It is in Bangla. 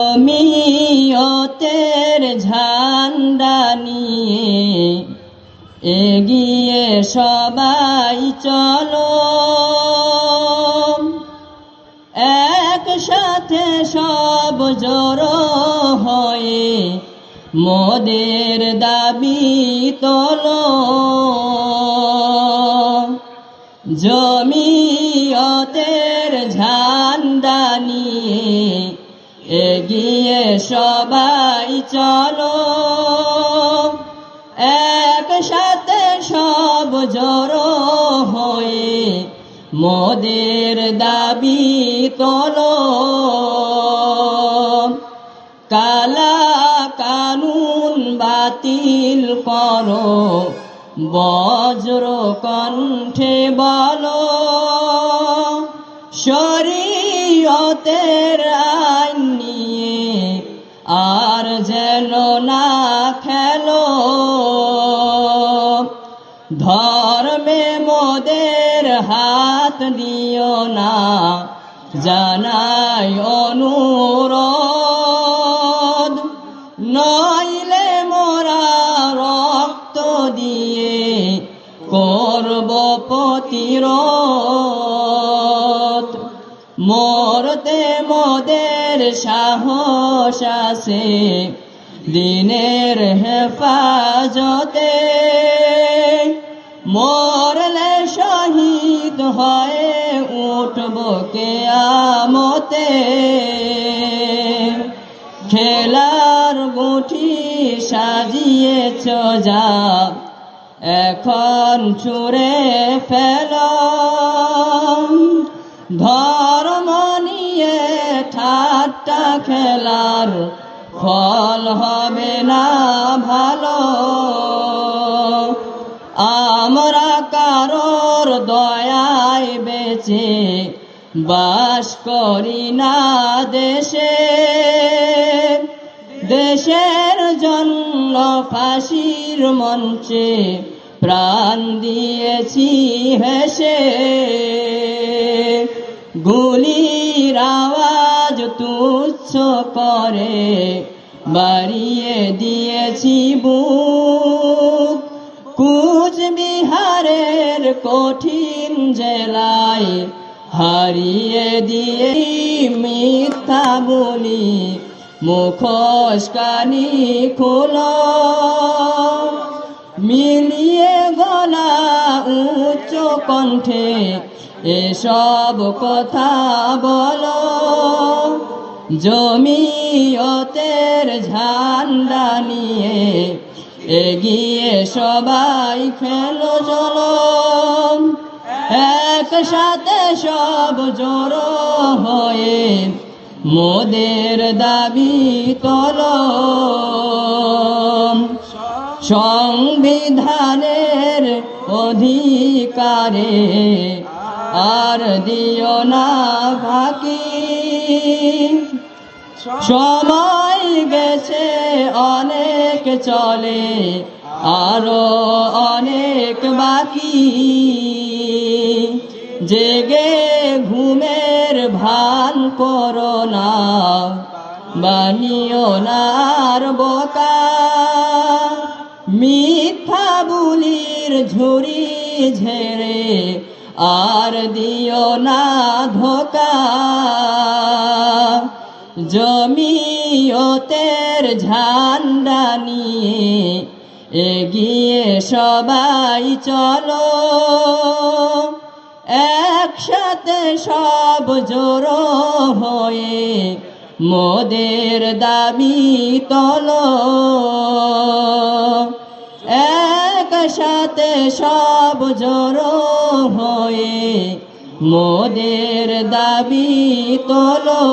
মিয়তের ঝান্ডা নিয়ে এগিয়ে সবাই চলো। একসাথে সব জড়ো হয়ে মোদের দাবি তোলো। জমিয়তের ঝান্ডা নিয়ে এগিয়ে সবাই চলো। একসাথে সব জড়ো হয়ে মোদের দাবি তোলো। কালা কানুন বাতিল করো, বজ্র কণ্ঠে বলো। শরীয়তের আইন যেন না খেলো। ধর্মে মোদের হাত দিও না, জানাই অনুরোধ। নইলে মোরা রক্ত দিয়ে করব প্রতিরোধ। মরতে মোদের সাহস আছে, দিনের হেফাজতে। মরলে শহীদ হয়ে উঠব কে আমতে খেলার গুঠি সাজিয়েছ যা, এখন ছুঁড়ে ফেল। নিয়ে ঠাট্টা খেলার ফল হবে না ভালো। আমরা কারোর দয়ায় বেঁচে বাস করি না দেশে। দেশের জন্য ফাঁসির মঞ্চে প্রাণ দিয়েছি হেসে। গুলির আওয়াজ তুচ্ছ করে, বাড়িয়ে দিয়েছি বুক। কুচবিহারের কঠিন জেলায় হারিয়ে দিয়ে মিথ্যা বলি, মুখোশ কানি খোলো। মিলিয়ে গলা উচ্চ কণ্ঠে এসব কথা বলো। জমিয়তের ঝান্ডা নিয়ে এগিয়ে সবাই খেলো চলো একসাথে সব জড়ো হয়ে মোদের দাবি তোলো সংবিধানের অধিকারে আর দিও না ফাঁকি। সময় গেছে, অনেক চলে, আরও অনেক বাকি। জেগে ঘুমের ভান করো না, বানিও নার বোকা। মিথ্যা বুলির ঝুরি ঝেড়ে আর দিও না ধোকা। জমিয়তের ঝান্ডা নিয়ে এগিয়ে সবাই চলো। একসাথে সব জড়ো হয়ে মোদের দাবি তোলো। একসাথে সব জড়ো হয়ে মোদের দাবি তোলো।